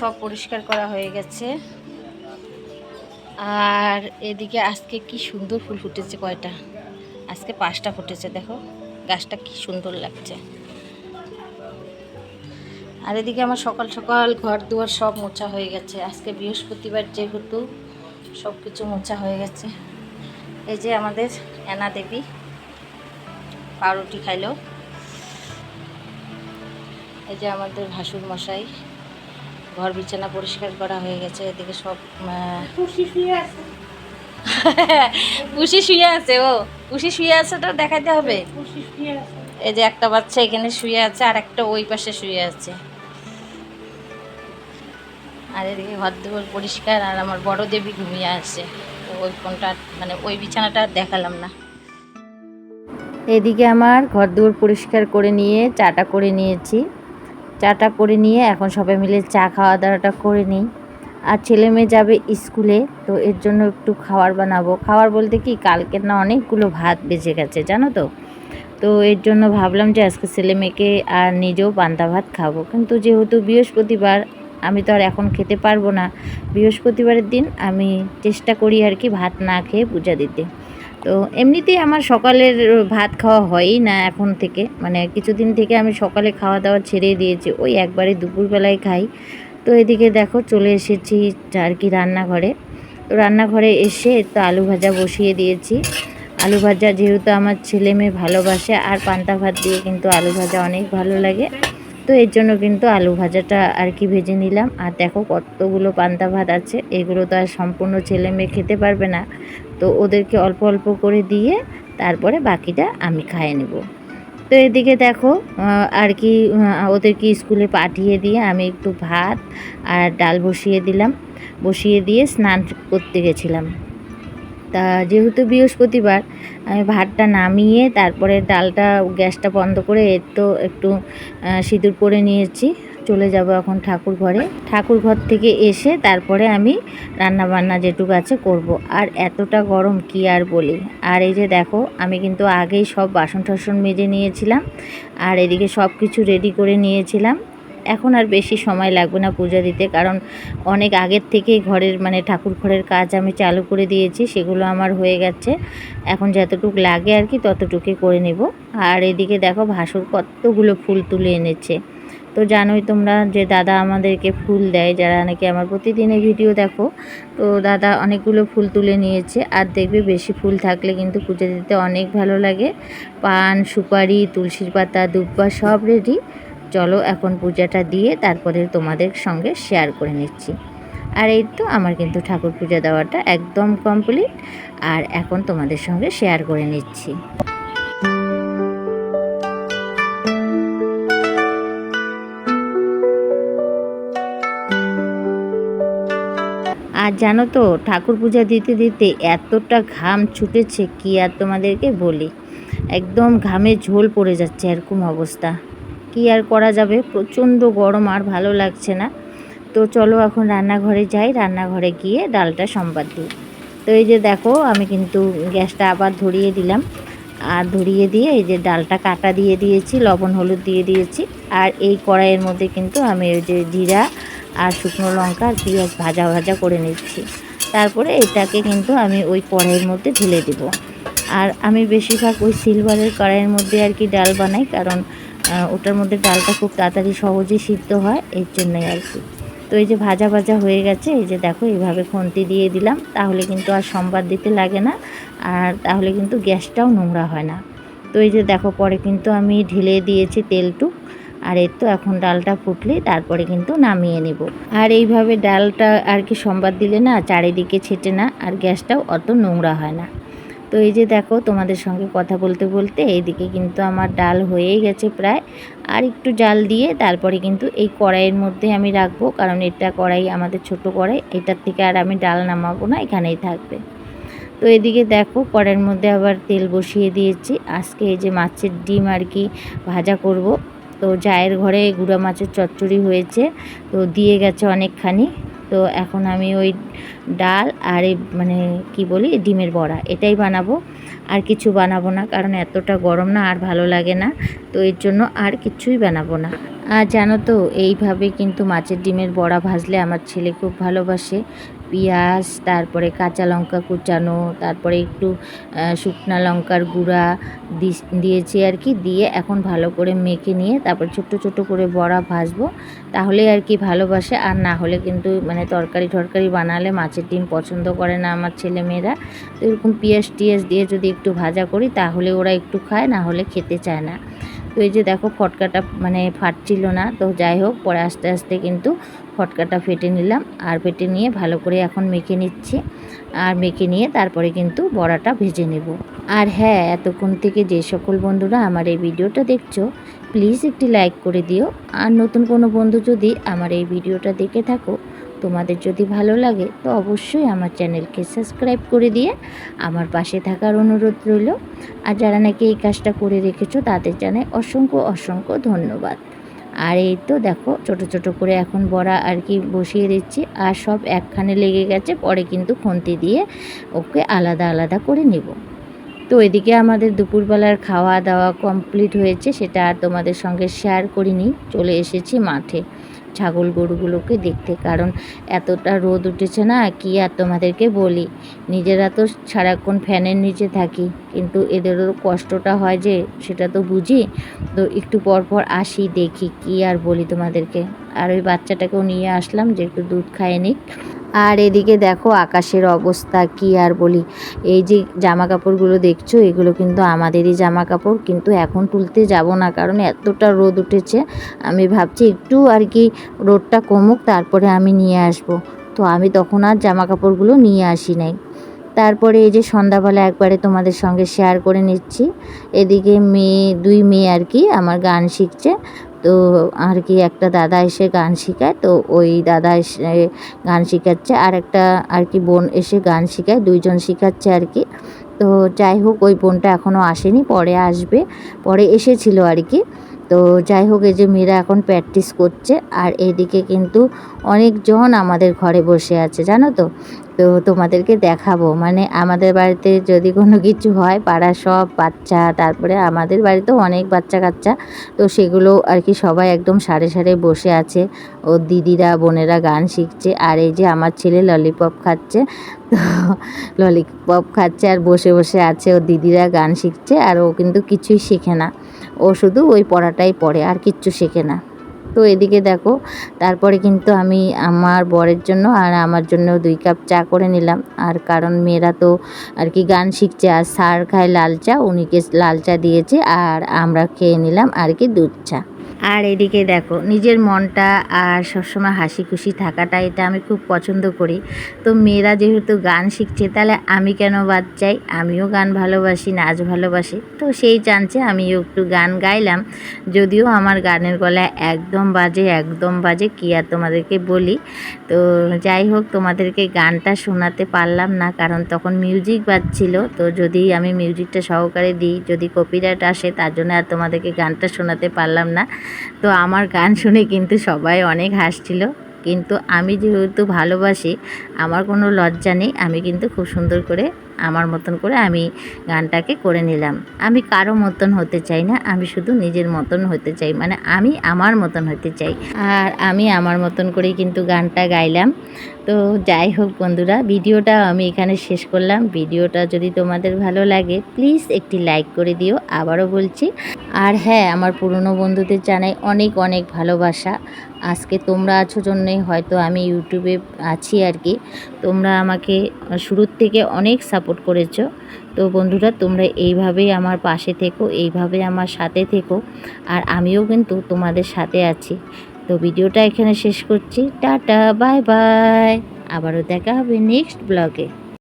সব পরিষ্কার করা হয়ে গেছে। আর এদিকে আজকে কি সুন্দর ফুল ফুটেছে কয়টা? আজকে পাঁচটা ফুটেছে, দেখো। গাছটা কি সুন্দর লাগছে। আর এদিকে আমার সকাল সকাল ঘর দুয়ার সব মোছা হয়ে গেছে। আজকে বৃহস্পতিবার যেহেতু সব কিছু মোছা হয়ে গেছে। এই যে আমাদের এনা দেবী, পাউরুটি খাইলো। এই যে আমাদের ভাসুর মশাই। ঘর বিছানা পরিষ্কার করা হয়ে গেছে এদিকে সব পুষি শুয়ে আছে। ও পুষি শুয়ে আছে তো দেখাতে হবে। এই যে একটা বাচ্চা এখানে শুয়ে আছে আর একটা ওই পাশে শুয়ে আছে। আর এদিকে ঘর দুয়ার পরিষ্কার আর আমার বড় দেবী ঘুমিয়ে আছে। ওই ফোনটা মানে ওই বিছানাটা আর দেখালাম না। এদিকে আমার ঘর দুয়ার পরিষ্কার করে নিয়ে চাটা করে নিয়েছি। চাটা করে নিয়ে এখন সবাই মিলে চা খাওয়া দাওয়াটা করে নিই। আর ছেলে মেয়ে যাবে স্কুলে, তো এর জন্য একটু খাবার বানাবো। খাবার বলতে কি, কালকের না অনেকগুলো ভাত বেঁচে গেছে, জানো তো? তো এর জন্য ভাবলাম যে আজকে ছেলে মেয়েকে আর নিজেও পান্তা ভাত খাব। কিন্তু যেহেতু বৃহস্পতিবার, আমি তো আর এখন খেতে পারব না। বৃহস্পতিবারের দিন আমি চেষ্টা করি আর কি ভাত না খেয়ে পূজা দিতে। তো এমনিতেই আমার সকালের ভাত খাওয়া হয়ই না এখন থেকে। মানে কিছুদিন থেকে আমি সকালে খাওয়া দাওয়া ছেড়ে দিয়েছি, ওই একবারে দুপুরবেলায় খাই। তো এদিকে দেখো চলে এসেছি আর কি রান্নাঘরে। তো রান্নাঘরে এসে তো আলু ভাজা বসিয়ে দিয়েছি। আলু ভাজা যেহেতু আমার ছেলে মেয়ে ভালোবাসে, আর পান্তা ভাত দিয়ে কিন্তু আলু ভাজা অনেক ভালো লাগে। তো এর জন্য কিন্তু আলু ভাজাটা আর কি ভেজে নিলাম। আর দেখো কতগুলো পান্তা ভাত আছে, এগুলো তো আর সম্পূর্ণ ছেলে মেয়ে খেতে পারবে না। তো ওদেরকে অল্প অল্প করে দিয়ে তারপরে বাকিটা আমি খাইয়ে নেব। তো এদিকে দেখো আর কি ওদেরকে স্কুলে পাঠিয়ে দিয়ে আমি একটু ভাত আর ডাল বসিয়ে দিলাম। বসিয়ে দিয়ে স্নান করতে গেছিলাম। তা যেহেতু বৃহস্পতিবার, আমি ভাতটা নামিয়ে তারপরে ডালটা, গ্যাসটা বন্ধ করে এর তো একটু সিঁদুর পরে নিয়েছি। চলে যাব এখন ঠাকুর ঘরে। ঠাকুর ঘর থেকে এসে তারপরে আমি রান্না বান্না যেটুকু আছে করব। আর এতটা গরম কি আর বলি। আর এই যে দেখো, আমি কিন্তু আগেই সব বাসন টাসন মেজে নিয়েছিলাম। আর এদিকে সব কিছু রেডি করে নিয়েছিলাম। এখন আর বেশি সময় লাগবে না পূজা দিতে, কারণ অনেক আগের থেকেই ঘরের মানে ঠাকুর ঘরের কাজ আমি চালু করে দিয়েছি, সেগুলো আমার হয়ে গেছে। এখন যতটুকু লাগে আর কি, ততটুকুই করে নেব। আর এদিকে দেখো ভাসুর কতগুলো ফুল তুলে এনেছে। তো জানোই তোমরা যে দাদা আমাদেরকে ফুল দেয়, যারা নাকি আমার প্রতিদিনের ভিডিও দেখো, তো দাদা অনেকগুলো ফুল তুলে নিয়েছে। আর দেখবে বেশি ফুল থাকলে কিন্তু পুজো দিতে অনেক ভালো লাগে। পান, সুপারি, তুলসীর পাতা, দুব্বা সব রেডি চলো এখন পূজাটা দিয়ে তারপরে তোমাদের সঙ্গে শেয়ার করে নিচ্ছি। আর এই তো আমার কিন্তু ঠাকুর পূজা দেওয়াটা একদম কমপ্লিট আর এখন তোমাদের সঙ্গে শেয়ার করে নিচ্ছি। আর জানো তো, ঠাকুর পূজা দিতে দিতে এতটা ঘাম ছুটেছে, কি আর তোমাদেরকে বলি? একদম ঘামে ঝোল পড়ে যাচ্ছে, এরকম অবস্থা। কি আর করা যাবে? প্রচণ্ড গরম আর ভালো লাগছে না। তো চলো এখন রান্নাঘরে যাই। রান্নাঘরে গিয়ে ডালটা সম্বাদ দিই। তো এই যে দেখো, আমি কিন্তু গ্যাসটা আবার ধরিয়ে দিলাম। আর ধরিয়ে দিয়ে এই যে ডালটা কাটা দিয়ে দিয়েছি, লবণ, হলুদ দিয়ে দিয়েছি। আর এই কড়াইয়ের মধ্যে কিন্তু আমি ওই যে জিরা আর শুকনো লঙ্কা আর পেঁয়াজ ভাজা ভাজা করে নিচ্ছি। তারপরে এটাকে কিন্তু আমি ওই কড়াইয়ের মধ্যে ঢেলে দেব। আর আমি বেশিরভাগ ওই সিলভারের কড়াইয়ের মধ্যে আর কি ডাল বানাই, কারণ ওটার মধ্যে ডালটা খুব তাড়াতাড়ি সহজেই সিদ্ধ হয়, এর জন্যই আর কি। তো এই যে ভাজা ভাজা হয়ে গেছে, এই যে দেখো এইভাবে খুন্তি দিয়ে দিলাম, তাহলে কিন্তু আর সম্বাদ দিতে লাগে না, আর তাহলে কিন্তু গ্যাসটাও নোংরা হয় না। তো এই যে দেখো, পরে কিন্তু আমি ঢেলে দিয়েছি তেলটুক, আর এর তো এখন ডালটা ফুটলে তারপরে কিন্তু নামিয়ে নেব। আর এইভাবে ডালটা আর কি সম্বাদ দিলে না, চারিদিকে ছেটে না, আর গ্যাসটাও অত নোংরা হয় না। তো এই যে দেখো, তোমাদের সঙ্গে কথা বলতে বলতে এইদিকে কিন্তু আমার ডাল হয়েই গেছে প্রায়। আর একটু জাল দিয়ে তারপরে কিন্তু এই কড়াইয়ের মধ্যে আমি রাখব, কারণ এটা কড়াই, আমাদের ছোট কড়াই, এটার থেকে আর আমি ডাল নামাবো না, এখানেই থাকবে। তো এদিকে দেখো, কড়াইয়ের মধ্যে আবার তেল বসিয়ে দিয়েছি। আজকে এই যে মাছের ডিম আর কি ভাজা করব। তো জায়ের ঘরে গুঁড়া মাছের চচ্চড়ি হয়েছে, তো দিয়ে গেছে অনেকখানি। তো এখন আমি ওই ডাল আর এই মানে কি বলি, ডিমের বড়া, এটাই বানাবো। আর কিছু বানাবো না, কারণ এতটা গরম না, আর ভালো লাগে না। তো এর জন্য আর কিছুই বানাবো না। আর জানো তো, এইভাবে কিন্তু মাছের ডিমের বড়া ভাজলে আমার ছেলে খুব ভালোবাসে। পেঁয়াজ, তারপরে কাঁচা লঙ্কা কুচানো, তারপরে একটু শুকনা লঙ্কার গুঁড়া দিয়েছি আর কি, দিয়ে এখন ভালো করে মেখে নিয়ে তারপর ছোট্ট ছোট্ট করে বড়া ভাজবো। তাহলে আর কি ভালোবাসে, আর না হলে কিন্তু মানে তরকারি টরকারি বানালে মাছের ডিম পছন্দ করে না আমার ছেলে মেয়েরা। তো এরকম পেঁয়াজ টিয়াজ দিয়ে যদি একটু ভাজা করি তাহলে ওরা একটু খায়, না হলে খেতে চায় না। তো এই যে দেখো ফটকাটা মানে ফাটছিল না, তো যাই হোক, পরে আস্তে আস্তে কিন্তু ফটকাটা ফেটে নিলাম। আর ফেটে নিয়ে ভালো করে এখন মেখে নিচ্ছি। আর মেখে নিয়ে তারপরে কিন্তু বড়াটা ভেজে নেব। আর হ্যাঁ এতক্ষণ থেকে যে সকল বন্ধুরা আমার এই ভিডিওটা দেখছ প্লিজ একটি লাইক করে দিও। আর নতুন কোনো বন্ধু যদি আমার এই ভিডিওটা দেখে থাকো তোমাদের যদি ভালো লাগে, তো অবশ্যই আমার চ্যানেলকে সাবস্ক্রাইব করে দিয়ে আমার পাশে থাকার অনুরোধ রইল। আর যারা নাকি এই কাজটা করে রেখেছো, তাদের জানাই অসংখ্য অসংখ্য ধন্যবাদ। আর এই তো দেখো, ছোট ছোট করে এখন বড়া আর কি বসিয়ে দিচ্ছি। আর সব একখানে লেগে গেছে, পরে কিন্তু খুন্তি দিয়ে ওকে আলাদা আলাদা করে নেব। তো এদিকে আমাদের দুপুরবেলার খাওয়া দাওয়া কমপ্লিট হয়েছে, সেটা আর তোমাদের সঙ্গে শেয়ার করিনি, চলে এসেছি মাঠে। ছাগল গরুগুলোকে দেখতে, কারণ এতটা রোদ উঠেছে না, কি আর তোমাদেরকে বলি? নিজেরা তো সারাক্ষণ ফ্যানের নিচে থাকি, কিন্তু এদেরও কষ্টটা হয় যে, সেটা তো বুঝি? তো একটু পর পর আসি, দেখি, কি আর বলি তোমাদেরকে? আর ওই বাচ্চাটাকেও নিয়ে আসলাম যে, একটু দুধ খায় নিক। আর এদিকে দেখো আকাশের অবস্থা কি আর বলি। এই যে জামা কাপড়গুলো দেখছ, এগুলো কিন্তু আমাদেরই জামা কাপড় কিন্তু এখন তুলতে যাব না, কারণ এতটা রোদ উঠেছে। আমি ভাবছি একটু আর কি রোদটা কমুক, তারপরে আমি নিয়ে আসব। তো আমি তখন আর জামা কাপড়গুলো নিয়ে আসি নাই। তারপরে এই যে সন্ধ্যাবেলা একবারে তোমাদের সঙ্গে শেয়ার করে নিচ্ছি। এদিকে মেয়ে, দুই মেয়ে আর কি আমার গান শিখছে। তো আর কি একটা দাদা এসে গান শেখায়, তো ওই দাদা এসে গান শেখাচ্ছে। আর একটা আর কি বোন এসে গান শেখায়, দুইজন শেখাচ্ছে আর কি। তো যাই হোক, ওই বোনটা এখনও আসেনি, পরে আসবে। পরে এসেছিল আর কি। তো যাই হোক, এই যে মেয়েরা এখন প্র্যাকটিস করছে। আর এদিকে কিন্তু অনেকজন আমাদের ঘরে বসে আছে, জানো তো? তো তোমাদেরকে দেখাবো। মানে আমাদের বাড়িতে যদি কোনো কিছু হয়, পাড়ার সব বাচ্চা, তারপরে আমাদের বাড়িতেও অনেক বাচ্চা কাচ্চা তো সেগুলো আর কি সবাই একদম সারে সারে বসে আছে। ও দিদিরা, বোনেরা গান শিখছে, আর এই যে আমার ছেলে ললিপপ খাচ্ছে, তো ললিপপ খাচ্ছে আর বসে বসে আছে। ও দিদিরা গান শিখছে, আর ও কিন্তু কিছুই শেখে না। ও শুধু ওই পড়াটাই পড়ে, আর কিচ্ছু শেখে না। তো এদিকে দেখো, তারপরে কিন্তু আমি আমার বরের জন্য আর আমার জন্য দুই কাপ চা করে নিলাম। আর কারণ মেয়েরা তো আর কি গান শিখছে, আর সার খায় লাল চা, উনিকে লাল চা দিয়েছে, আর আমরা খেয়ে নিলাম আর কি দুধ চা। আর এদিকে দেখো, নিজের মনটা আর সবসময় হাসি খুশি থাকাটা এটা আমি খুব পছন্দ করি। তো মেয়েরা যেহেতু গান শিখছে, তাহলে আমি কেন বাদ চাই? আমিও গান ভালোবাসি, নাচ ভালোবাসি। তো সেই চান্সে আমিও একটু গান গাইলাম। যদিও আমার গানের গলায় একদম বাজে একদম বাজে, কি আর তোমাদেরকে বলি? তো যাই হোক, তোমাদেরকে গানটা শোনাতে পারলাম না, কারণ তখন মিউজিক বাজছিল। তো যদি আমি মিউজিকটা সহকারে দিই, যদি কপিরাইট আসে, তার জন্য আর তোমাদেরকে গানটা শোনাতে পারলাম না। তো আমার গান শুনে কিন্তু সবাই অনেক হাসছিল। কিন্তু আমি যেহেতু ভালোবাসি, আমার কোনো লজ্জা নেই। আমি কিন্তু খুব সুন্দর করে, আমার মতন করে আমি গানটাকে করে নিলাম। আমি কারও মতন হতে চাই না, আমি শুধু নিজের মতন হতে চাই। মানে আমি আমার মতন হতে চাই। আর আমি আমার মতন করেই কিন্তু গানটা গাইলাম। তো যাই হোক বন্ধুরা, ভিডিওটা আমি এখানে শেষ করলাম। ভিডিওটা যদি তোমাদের ভালো লাগে প্লিজ একটি লাইক করে দিও, আবারও বলছি। আর হ্যাঁ আমার পুরনো বন্ধুদের জানাই অনেক অনেক ভালোবাসা। আজকে তোমরা আছো জন্যই হয়তো আমি ইউটিউবে আছি আর কি। তোমরা আমাকে শুরুর থেকে অনেক সাপোর্ট করেছ। তো বন্ধুরা, তোমরা এইভাবেই আমার পাশে থেকো এইভাবে আমার সাথে থেকো। আর আমিও কিন্তু তোমাদের সাথে আছি। তো ভিডিওটা এখানে শেষ করছি। Tata, bye bye. আবারও দেখা হবে নেক্সট ব্লগে